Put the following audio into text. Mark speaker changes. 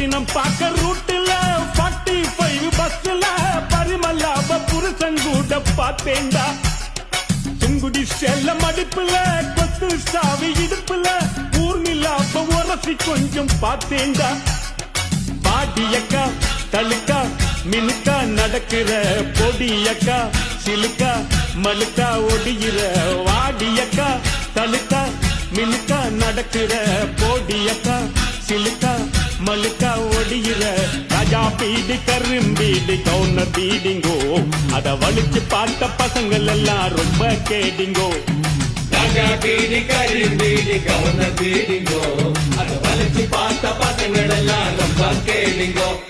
Speaker 1: பட்டினம் பார்க்க ரூட்டுல forty five பஸ்ல பரிமல்லாப புருஷன் கூட பார்த்தேன்டா. சுங்குடி செல்ல மடிப்புல கொத்து சாவி இடுப்புல ஊர்மில்லாப்ப உரசி கொஞ்சம் பார்த்தேண்டா பாடியக்கா தழுக்கா மினுக்கா நடக்கிற பொடியக்கா சிலுக்கா மலுக்கா ஒடிகிற வாடியக்கா தழுக்கா மினுக்கா நடக்கிற பொடியக்கா சிலுக்கா நம்மளுக்க ஒடியிற ராஜா பீடி கரும் கரும்பீடி கவுன பீடிங்கோ. அத வலிச்சு பார்த்த பசங்கள் எல்லாம் ரொம்ப கேடிங்கோ.
Speaker 2: ராஜா பீடி கரும்பீடி கவுன பீடிங்கோ. அத வலிச்சு பார்த்த பசங்கள் எல்லாம் ரொம்ப கேடிங்கோ.